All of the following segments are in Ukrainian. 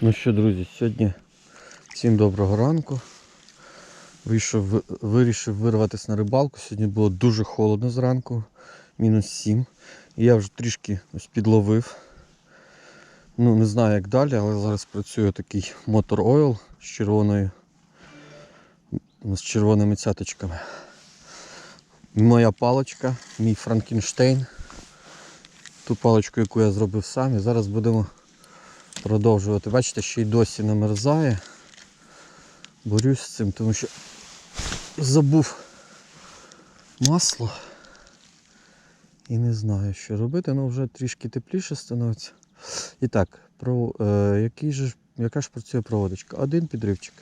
Ну що, друзі, сьогодні всім доброго ранку. Вийшов, вирішив вирватися на рибалку. Сьогодні було дуже холодно зранку, мінус 7. І я вже трішки ось підловив. Ну, не знаю як далі, але зараз працює такий мотор ойл з червоною, з червоними цяточками. Моя паличка, мій Франкенштейн. Ту паличку, яку я зробив сам. І зараз будемо продовжувати. Бачите, ще й досі намерзає. Борюсь з цим, тому що забув масло. І не знаю, що робити, але вже трішки тепліше становиться. І так, про, е, який же, яка ж працює проводочка? Один підривчик.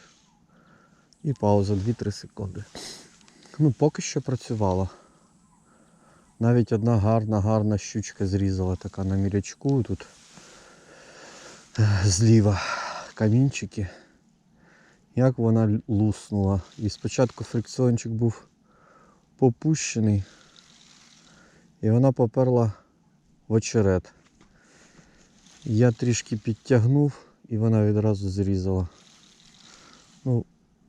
І пауза 2-3 секунди. Ну, поки що працювала. Навіть одна гарна, гарна щучка зрізала така на мірячку. Тут зліва камінчики. Як вона луснула. І спочатку фрикціончик був попущений. І вона поперла в очерет. Я трішки підтягнув і вона відразу зрізала. Ну,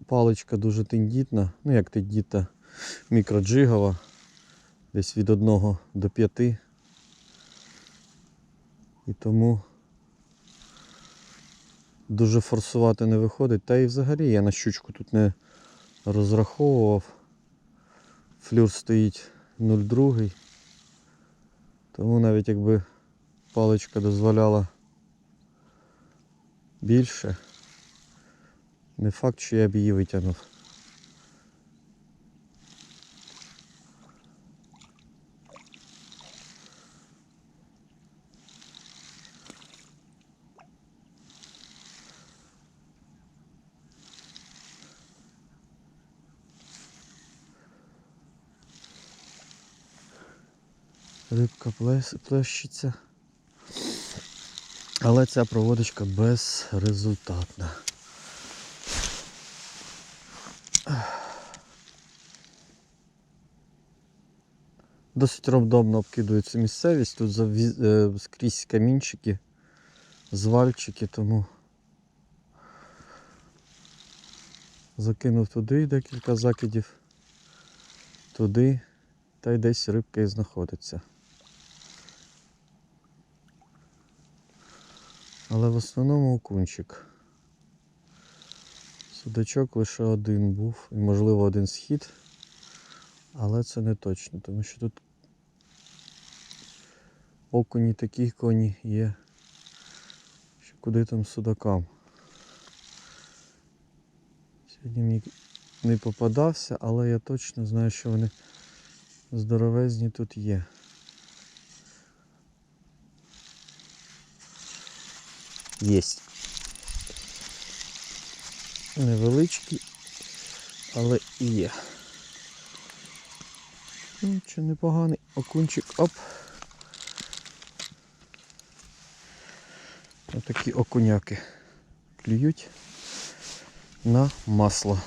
паличка дуже тендітна, ну як тендітна, мікроджигова, десь від 1 до 5. І тому дуже форсувати не виходить. Та і взагалі я на щучку тут не розраховував. Флюр стоїть 0,2. Тому навіть якби паличка дозволяла більше, не факт, що я б її витягнув. Плещеться. Але ця проводочка безрезультатна. Досить рандомно обкидується місцевість. Тут заві- е, скрізь камінчики, звальчики, тому закинув туди декілька закидів, туди, та й десь рибка і знаходиться. Але в основному окунчик. Судачок лише один був і можливо один схід. Але це не точно, тому що тут окуні такі коні є. Що куди там судакам. Сьогодні мені не попадався, але я точно знаю, що вони здоровезні тут є. Єсть. Невеличкий, але і є. Ну, чи непоганий окунчик. Оп. Отакі окуняки клюють на масло.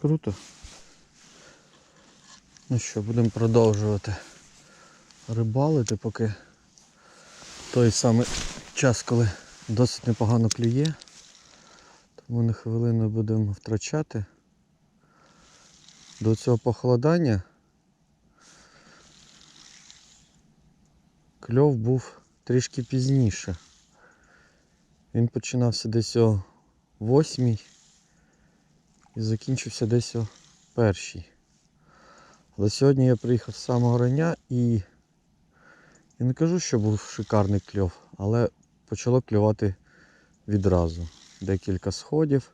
Круто. Ну що, будемо продовжувати рибалити, поки той самий час, коли досить непогано клює. Тому на хвилину будемо втрачати. До цього похолодання кльов був трішки пізніше. Він починався десь о 8 і закінчився десь о першій. Але сьогодні я приїхав з самого рання і я не кажу, що був шикарний кльов, але почало клювати відразу. Декілька сходів,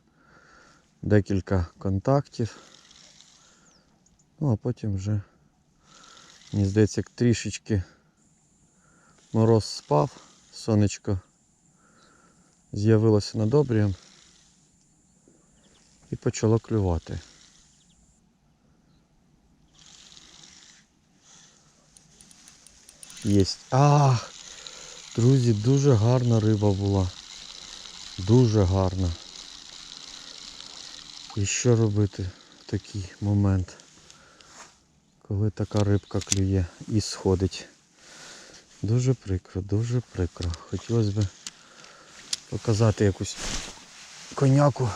декілька контактів. Ну а потім вже, мені здається, як трішечки мороз спав, сонечко з'явилося над обрієм і почало клювати. Єсть. Ах! Друзі, дуже гарна риба була. Дуже гарна. І що робити в такий момент, коли така рибка клює і сходить? Дуже прикро, дуже прикро. Хотілося б показати якусь коняку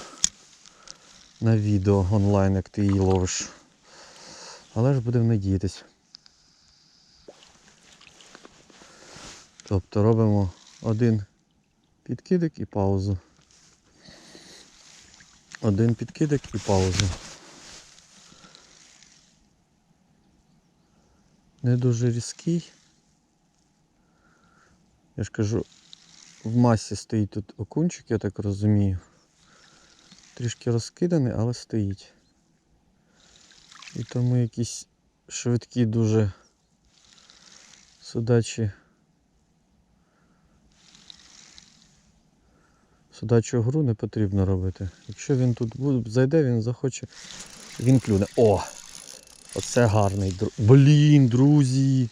на відео онлайн, як ти її ловиш. Але ж будемо надіятись. Тобто робимо один підкидик і паузу. Один підкидик і паузу. Не дуже різкий. Я ж кажу, в масі стоїть тут окунчик, я так розумію. Трішки розкиданий, але стоїть. І тому якісь швидкі дуже судачі. Судачу гру не потрібно робити. Якщо він тут зайде, він захоче, він клюне. О! Оце гарний. Блін, друзі!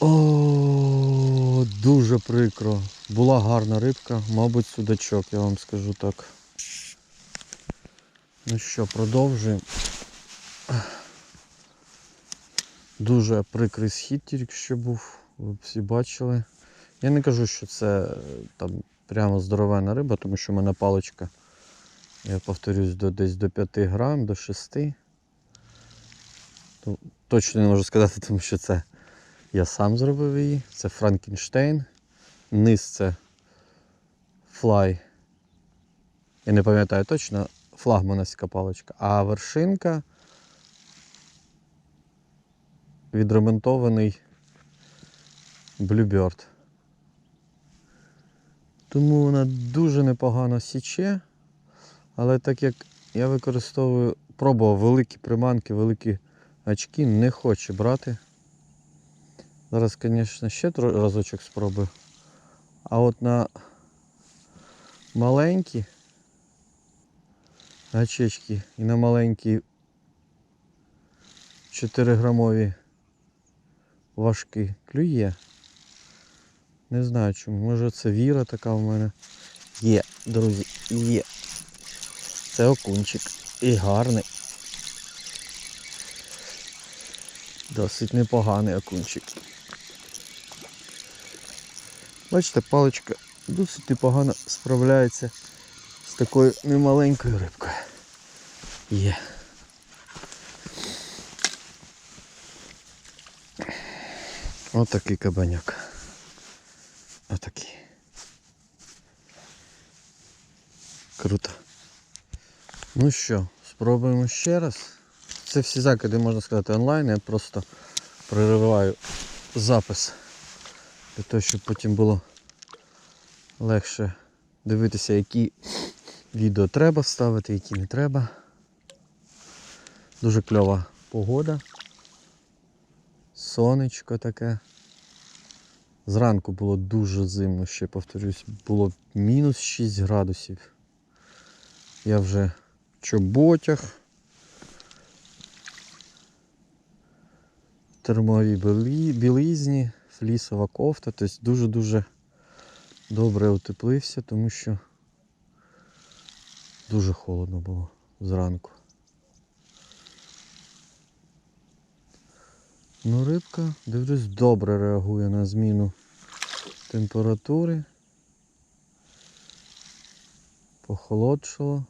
О, дуже прикро. Була гарна рибка, мабуть, судачок, я вам скажу так. Ну що, продовжуємо. Дуже прикрий схід тільки що був, ви всі бачили. Я не кажу, що це е, там прямо здоровена риба, тому що в мене паличка, я повторюсь, до, десь до 5 грам, до 6. Точно не можу сказати, тому що це я сам зробив її. Це Франкенштейн. Низ це флай. Я не пам'ятаю точно, флагмановська паличка. А вершинка відремонтований Bluebird. Тому вона дуже непогано січе. Але так як я використовую, пробував великі приманки, великі очки, не хоче брати. Зараз, звісно, ще разочок спробую. А от на маленькі гачечки і на маленькі 4 грамові важкі клює. Не знаю чому. Може це віра така в мене. Є, друзі, є. Це окунчик. І гарний. Досить непоганий окунчик. Бачите, паличка досить непогано справляється з такою немаленькою рибкою. Є. Отакий кабаняк. Отакий. Круто. Ну що, спробуємо ще раз. Це всі закиди, можна сказати, онлайн. Я просто перериваю запис для того, щоб потім було легше дивитися, які відео треба ставити, які не треба. Дуже кльова погода. Сонечко таке. Зранку було дуже зимно, ще повторюсь, було мінус 6 градусів. Я вже в чоботях. Термовій білі- білизні, флісова кофта, тобто дуже-дуже добре утеплився, тому що дуже холодно було зранку. Ну, рибка, дивлюсь, добре реагує на зміну температури. Похолодшало.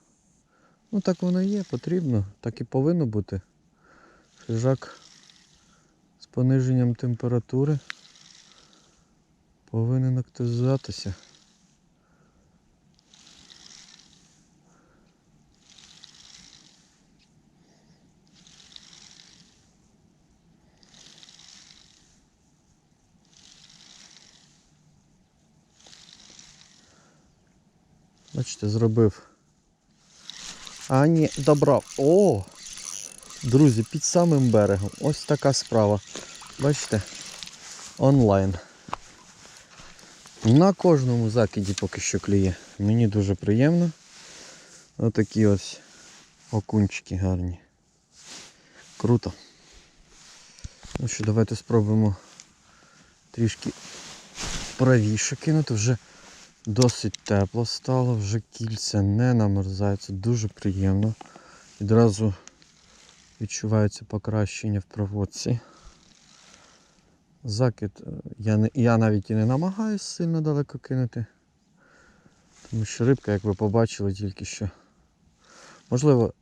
Ну так воно є, потрібно, так і повинно бути. Хижак з пониженням температури повинен активізуватися. Бачите, зробив. А ні, добрав. О! Друзі, під самим берегом. Ось така справа. Бачите? Онлайн. На кожному закиді поки що клює. Мені дуже приємно. Отакі ось окунчики гарні. Круто. Ну що, давайте спробуємо трішки правіше кинути. Вже досить тепло стало, вже кільця не намерзаються, дуже приємно. Відразу відчувається покращення в проводці. Закид е, я, не, я навіть і не намагаюсь сильно далеко кинути. Тому що рибка, як ви побачили, тільки що. Можливо,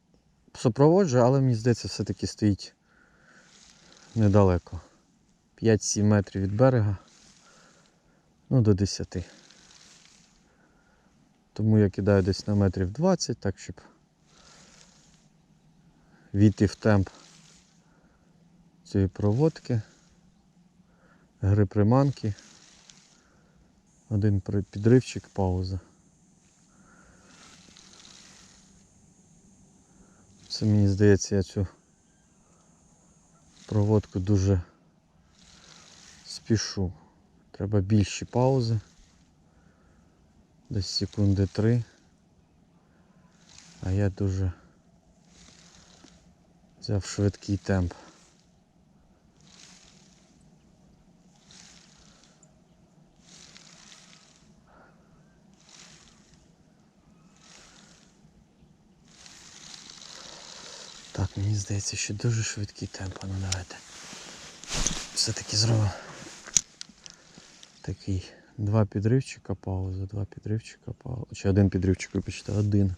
супроводжує, але мені здається, все-таки стоїть недалеко. 5-7 метрів від берега. Ну, до 10. Тому я кидаю десь на метрів 20, так щоб війти в темп цієї проводки, гри приманки. Один підривчик, пауза. Це мені здається, я цю проводку дуже спішу. Треба більші паузи. Десь секунди три. А я дуже взяв швидкий темп. Так, мені здається, що дуже швидкий темп. Ну давайте. Все-таки зробимо такий два підривчика, пауза, два підривчика, пауза. Чи один підривчик вибачте, один.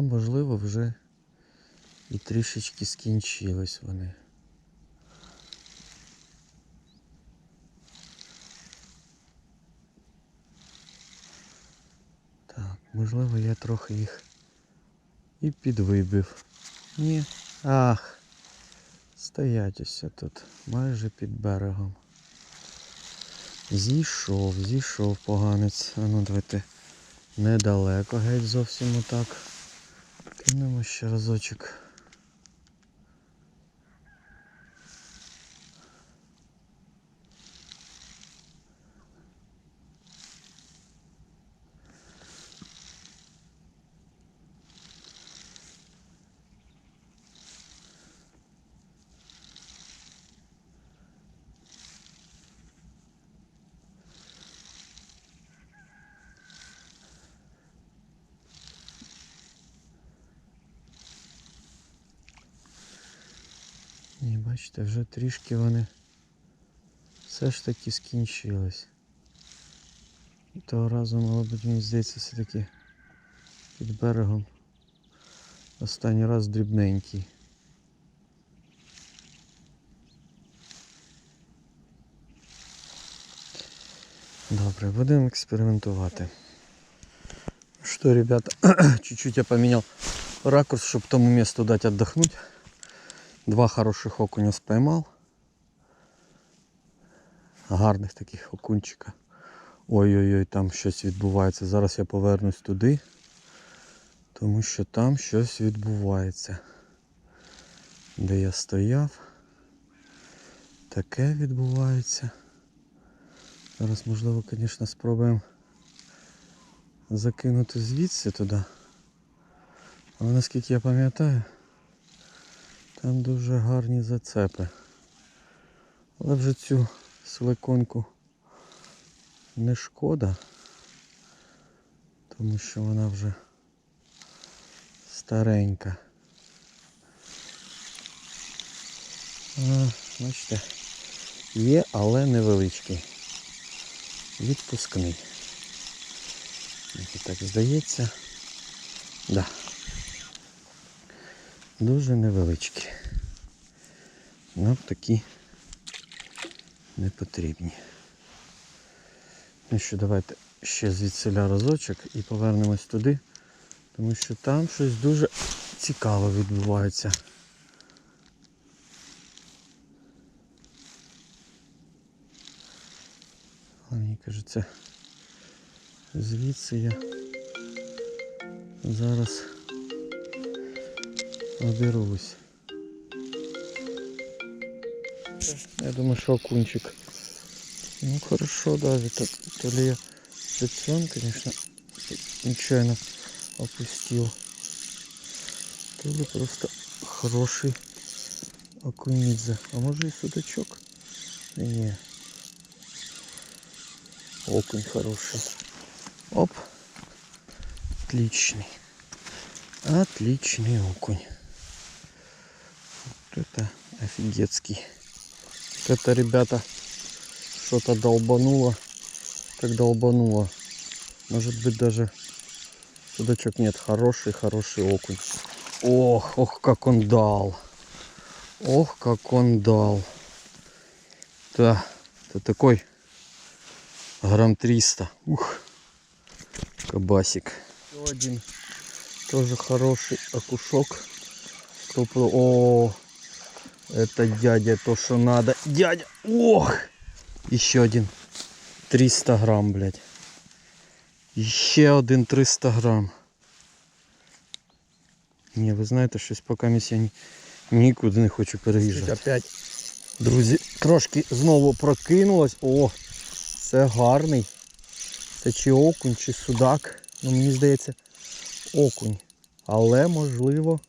А можливо вже і трішечки скінчились вони. Так, можливо я трохи їх і підвибив. Ні. Ах. Стоять ось тут, майже під берегом. Зійшов, зійшов поганець. А ну давайте недалеко, геть зовсім отак. Кинемо ще разочок. Ні, бачите, вже трішки вони все ж таки скінчились. Того разу, мабуть, мені здається, все-таки під берегом останній раз дрібненький. Добре, будемо експериментувати. Что, ребята, чуть-чуть я поменял ракурс, чтобы тому месту дать отдохнуть. Два хороших окуня спіймав. Гарних таких окунчика. Ой-ой-ой, там щось відбувається. Зараз я повернусь туди, тому що там щось відбувається. Де я стояв. Таке відбувається. Зараз, можливо, звісно, спробуємо закинути звідси туди. Але наскільки я пам'ятаю, там дуже гарні зацепи. Але вже цю силиконку не шкода, тому що вона вже старенька. А, бачите, є, але невеличкий. Відпускний. Мені так здається. Да. Дуже невеличкі. Нам такі не потрібні. Ну що, давайте ще звідсиля разочок і повернемось туди, тому що там щось дуже цікаве відбувається. Але мені кажеться, звідси я зараз оберусь. Я думаю, що окунчик. Ну хорошо, да, то, то ли я Зацен, конечно, нечаянно опустил. То ли просто хороший окунидзе. А может и судачок? Да не. Окунь хороший. Оп. Отличный. Отличный окунь. Это офигетский. Это, ребята, что-то долбануло. Как долбануло. Может быть даже судачок нет. Хороший, хороший окунь. Ох, ох, как он дал. Ох, как он дал. Да, это такой грамм 300. Ух, кабасик. Еще один тоже хороший окушок. О, это дядя, то, что надо. Дядя, ох, еще один. 300 грамм, блядь. Ще один 300 грам. Ні, ви знаєте, щось поки ні, нікуди не хочу переїжджати. Опять. Друзі, трошки знову прокинулось. О, це гарний. Це чи окунь, чи судак. Ну мені здається, окунь. Але можливо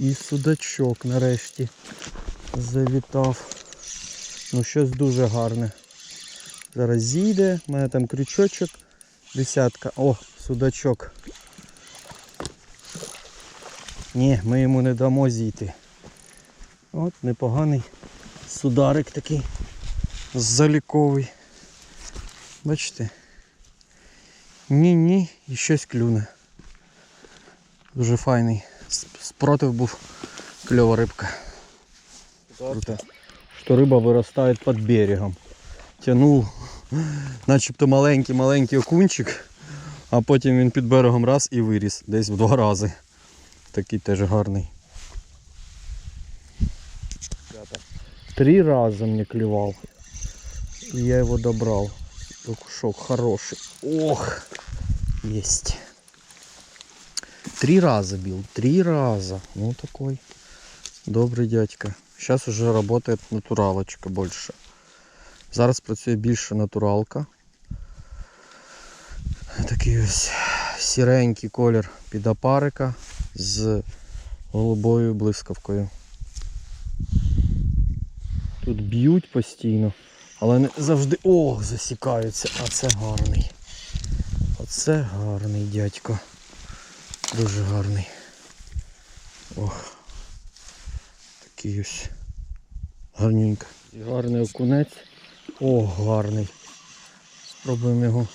і судачок нарешті завітав. Ну щось дуже гарне. Зараз зійде, у мене там крючочок, десятка. О, судачок. Ні, ми йому не дамо зійти. От непоганий сударик такий заліковий. Бачите? Ні-ні, і щось клюне. Дуже файний. Спротив був кльова рибка. Круто. Що риба виростає під берегом. Тянув начебто маленький-маленький окунчик, а потім він під берегом раз і виріс. Десь в два рази. Такий теж гарний. Три рази мені клював. І я його добрав. Окушок хороший. Ох! Есть. Три раза бил. Три раза. Ну такой. Добрий дядька. Сейчас уже работает натуралочка больше. Зараз працює більше натуралка. Такий ось сіренький колір під опарика з голубою блискавкою. Тут б'ють постійно, але не завжди ох, засікаються, а це гарний. Оце гарний дядько. Дуже гарний. Ох. Такий ось гарненько. І гарний окунець. О, гарний. Спробуємо його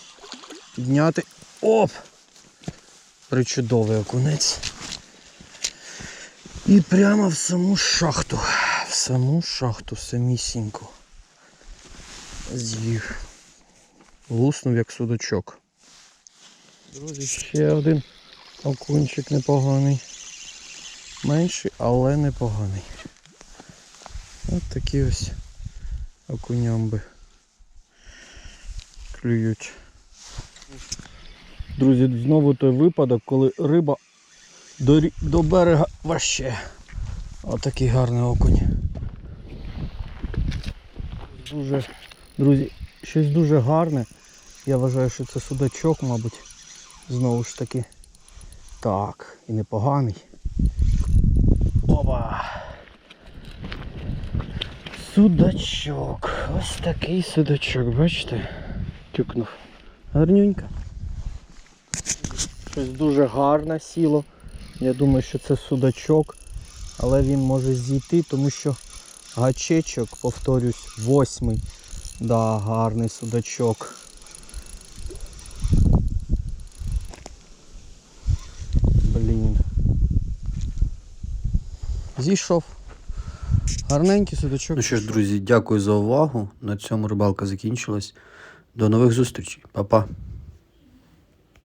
підняти. Оп! Причудовий окунець. І прямо в саму шахту. В саму шахту, самісіньку. З'їв. Луснув як судочок. Друзі, ще один окунчик непоганий. Менший, але непоганий. От такі ось окунямби клюють. Друзі, знову той випадок, коли риба до, до берега ваще. Отакий гарний окунь. Дуже, друзі, щось дуже гарне. Я вважаю, що це судачок, мабуть. Знову ж таки. Так, і непоганий. Опа! Судачок. Ось такий судачок, бачите? Тюкнув. Гарнюнько. Щось дуже гарне сіло. Я думаю, що це судачок, але він може зійти, тому що гачечок, повторюсь, восьмий. Да, гарний судачок. Блін. Зійшов. Гарненький судочок. Ну що ж, друзі, дякую за увагу. На цьому рибалка закінчилась. До нових зустрічей. Па-па.